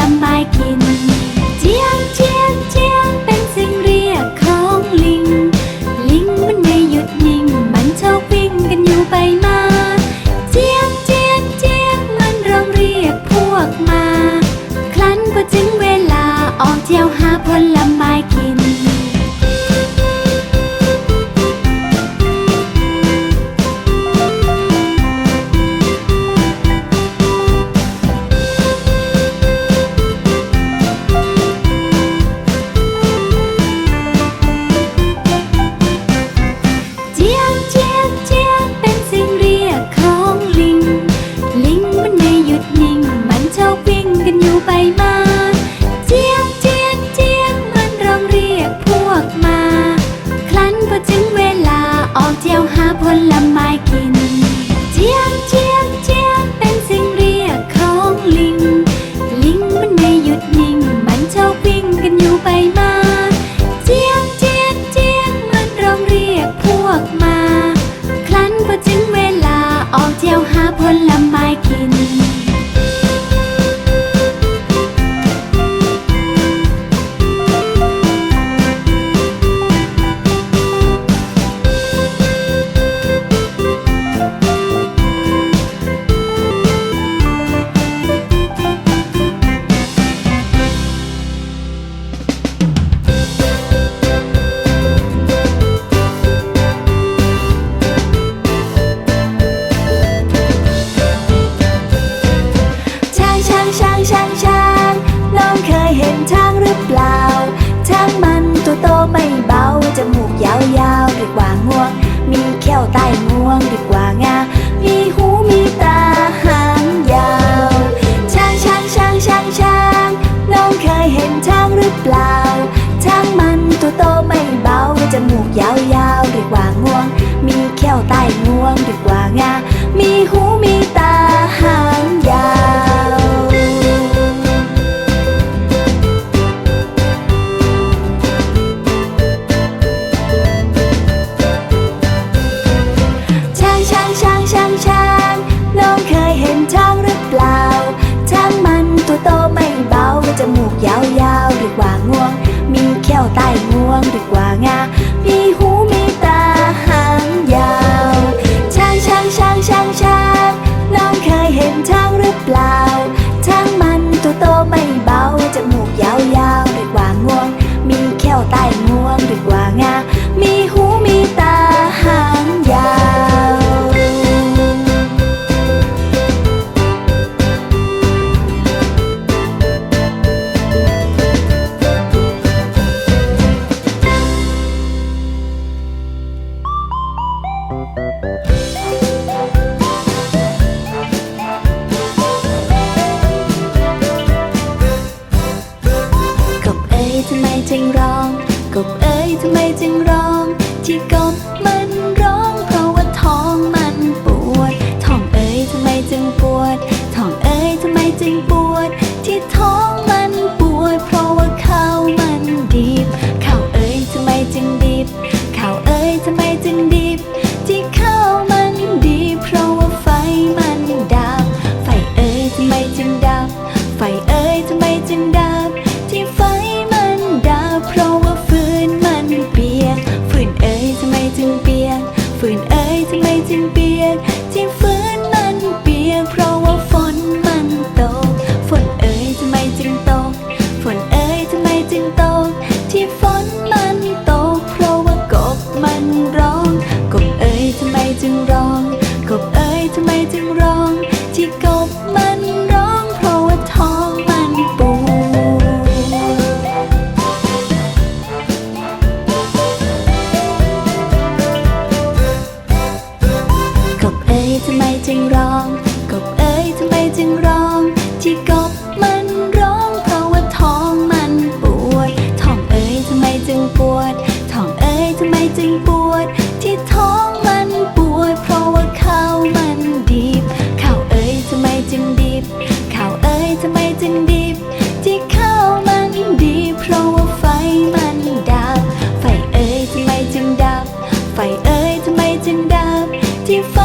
ผลไม้กิน หาผลไม้กินางา มีหูมีตาหางยาว ช้างช้างช้างช้างช้างน้องเคยเห็นช้างหรือเปล่า ช้างมันตัวโตไม่เบาจมูกยาวยาวดีกว่างวง มีเข้วใต้งวงดีกว่างา กบเอ้ยทำไมจึงร้อง กบเอ้ยทำไมจึงร้อง ที่กบมา จึงดิบข่าวเอ้ยทำไมจึงดิบ ที่ข้าวมันดี เพราะว่าไฟมันดับ ไฟเอ้ยทำไมจึงดับ ไฟเอ้ยทำไมจึงดับ ที่ไฟ